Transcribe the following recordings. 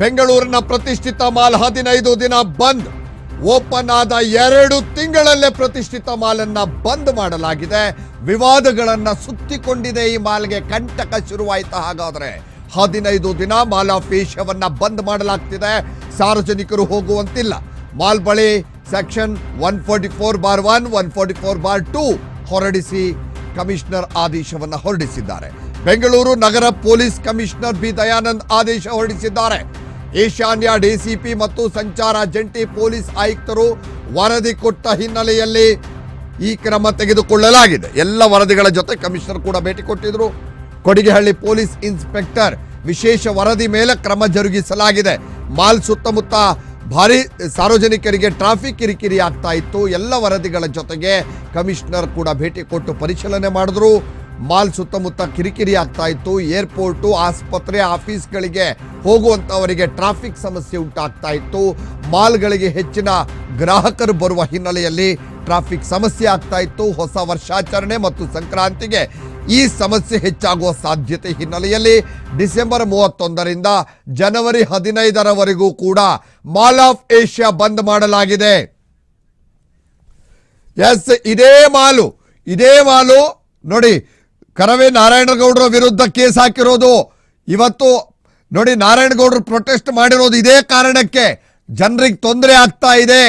ಬೆಂಗಳೂರಿನ ಪ್ರತಿಷ್ಠಿತ ಮಾಲ್ ಹದಿನೈದು ದಿನ ಬಂದ್. ಓಪನ್ ಆದ ಎರಡು ತಿಂಗಳಲ್ಲೇ ಪ್ರತಿಷ್ಠಿತ ಮಾಲನ್ನ ಬಂದ್ ಮಾಡಲಾಗಿದೆ. ವಿವಾದಗಳನ್ನ ಸುತ್ತಿಕೊಂಡಿದೆ ಈ ಮಾಲ್ಗೆ ಕಂಟಕ ಶುರುವಾಯಿತು ಹಾಗಾದ್ರೆ. ಹದಿನೈದು ದಿನ ಮಾಲ್ ಆಫೀಸವನ್ನ ಬಂದ್ ಮಾಡಲಾಗ್ತಿದೆ. ಸಾರ್ವಜನಿಕರು ಹೋಗುವಂತಿಲ್ಲ. ಮಾಲ್ ಬಳಿ section one forty four bar one one forty four bar two ಹೊರಡಿಸಿ ಕಮಿಷನರ್ ಆದೇಶವನ್ನ ಹೊರಡಿಸಿದ್ದಾರೆ. ಬೆಂಗಳೂರು ನಗರ ಪೊಲೀಸ್ ಕಮಿಷನರ್ ಬಿ ದಯಾನಂದ್ ಆದೇಶ ಹೊರಡಿಸಿದ್ದಾರೆ. ಈಶಾನ್ಯ ಡಿಸಿಪಿ ಮತ್ತು ಸಂಚಾರ ಜಂಟಿ ಪೊಲೀಸ್ ಆಯುಕ್ತರು ವರದಿ ಕೊಟ್ಟ ಹಿನ್ನೆಲೆಯಲ್ಲಿ ಈ ಕ್ರಮ ತೆಗೆದುಕೊಳ್ಳಲಾಗಿದೆ. ಎಲ್ಲ ವರದಿಗಳ ಜೊತೆ ಕಮಿಷನರ್ ಕೂಡ ಭೇಟಿ ಕೊಟ್ಟಿದ್ರು. ಕೊಡಿಗೆಹಳ್ಳಿ ಪೊಲೀಸ್ ಇನ್ಸ್ಪೆಕ್ಟರ್ ವಿಶೇಷ ವರದಿ ಮೇಲೆ ಕ್ರಮ ಜರುಗಿಸಲಾಗಿದೆ. ಮಾಲ್ ಸುತ್ತಮುತ್ತ ಭಾರಿ ಸಾರ್ವಜನಿಕರಿಗೆ ಟ್ರಾಫಿಕ್ ಕಿರಿಕಿರಿ ಆಗ್ತಾ ಇತ್ತು. ಎಲ್ಲ ವರದಿಗಳ ಜೊತೆಗೆ ಕಮಿಷನರ್ ಕೂಡ ಭೇಟಿ ಕೊಟ್ಟು ಪರಿಶೀಲನೆ ಮಾಡಿದ್ರು. ಮಾಲ್ ಸುತ್ತಮುತ್ತ ಕಿರಿಕಿರಿ ಆಗ್ತಾ ಇತ್ತು. ಏರ್ಪೋರ್ಟು, ಆಸ್ಪತ್ರೆ, ಆಫೀಸ್ಗಳಿಗೆ ಹೋಗುವಂತವರಿಗೆ ಟ್ರಾಫಿಕ್ ಸಮಸ್ಯೆ ಉಂಟಾಗ್ತಾ ಇತ್ತು. ಮಾಲ್ಗಳಿಗೆ ಹೆಚ್ಚಿನ ಗ್ರಾಹಕರು ಬರುವ ಹಿನ್ನೆಲೆಯಲ್ಲಿ ಟ್ರಾಫಿಕ್ ಸಮಸ್ಯೆ ಆಗ್ತಾ ಇತ್ತು. ಹೊಸ ವರ್ಷಾಚರಣೆ ಮತ್ತು ಸಂಕ್ರಾಂತಿಗೆ ಈ ಸಮಸ್ಯೆ ಹೆಚ್ಚಾಗುವ ಸಾಧ್ಯತೆ ಹಿನ್ನೆಲೆಯಲ್ಲಿ ಡಿಸೆಂಬರ್ ಮೂವತ್ತೊಂದರಿಂದ ಜನವರಿ ಹದಿನೈದರವರೆಗೂ ಕೂಡ ಮಾಲ್ ಆಫ್ ಏಷ್ಯಾ ಬಂದ್ ಮಾಡಲಾಗಿದೆ. ಎಸ್, ಇದೇ ಮಾಲು ಇದೇ ಮಾಲು. ನೋಡಿ ಕರವೇ ನಾರಾಯಣಗೌಡರ ವಿರುದ್ಧ ಕೇಸ್ ಹಾಕಿರೋದು. ಇವತ್ತು ನೋಡಿ ನಾರಾಯಣಗೌಡರು ಪ್ರೊಟೆಸ್ಟ್ ಮಾಡಿರೋದು ಇದೇ ಕಾರಣಕ್ಕೆ ಜನರಿಗೆ ತೊಂದರೆ ಆಗ್ತಾ ಇದೆ.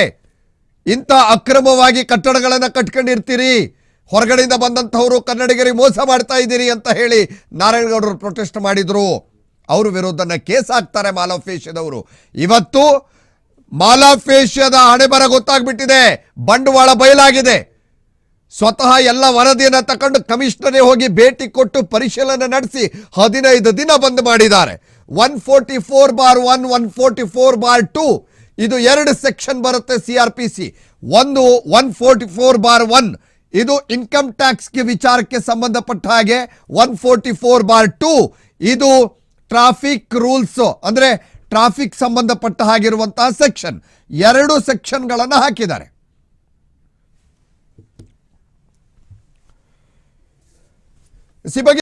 ಇಂಥ ಅಕ್ರಮವಾಗಿ ಕಟ್ಟಡಗಳನ್ನು ಕಟ್ಕೊಂಡಿರ್ತೀರಿ. ಹೊರಗಡೆಯಿಂದ ಬಂದಂಥವರು ಕನ್ನಡಿಗರಿಗೆ ಮೋಸ ಮಾಡ್ತಾ ಇದ್ದೀರಿ ಅಂತ ಹೇಳಿ ನಾರಾಯಣಗೌಡರು ಪ್ರೊಟೆಸ್ಟ್ ಮಾಡಿದರು. ಅವ್ರ ವಿರುದ್ಧನ ಕೇಸ್ ಹಾಕ್ತಾರೆ ಮಾಲಾಫೇಶದವರು ಇವತ್ತು ಮಾಲಾಫೇಶದ ಹಣೆಬರ ಗೊತ್ತಾಗ್ಬಿಟ್ಟಿದೆ. ಬಂಡವಾಳ ಬಯಲಾಗಿದೆ. ಸ್ವತಃ ಎಲ್ಲ ವರದಿಯನ್ನು ತಕೊಂಡು ಕಮಿಷನರೇ ಹೋಗಿ ಭೇಟಿ ಕೊಟ್ಟು ಪರಿಶೀಲನೆ ನಡೆಸಿ ಹದಿನೈದು ದಿನ ಬಂದ್ ಮಾಡಿದ್ದಾರೆ. One forty four bar one one forty four bar two, ಇದು ಎರಡು ಸೆಕ್ಷನ್ ಬರುತ್ತೆ ಸಿ ಆರ್ ಪಿ ಸಿ. ಒಂದು, one forty four bar one, ಇದು ಇನ್ಕಮ್ ಟ್ಯಾಕ್ಸ್ಗೆ ವಿಚಾರಕ್ಕೆ ಸಂಬಂಧಪಟ್ಟ ಹಾಗೆ, one forty four bar two, ಇದು ಟ್ರಾಫಿಕ್ ರೂಲ್ಸ್, ಅಂದ್ರೆ ಟ್ರಾಫಿಕ್ ಸಂಬಂಧಪಟ್ಟ ಹಾಗಿರುವಂತಹ ಸೆಕ್ಷನ್. ಎರಡು ಸೆಕ್ಷನ್ಗಳನ್ನು ಹಾಕಿದ್ದಾರೆ. ಸಿ ಬಗ್ಗೆ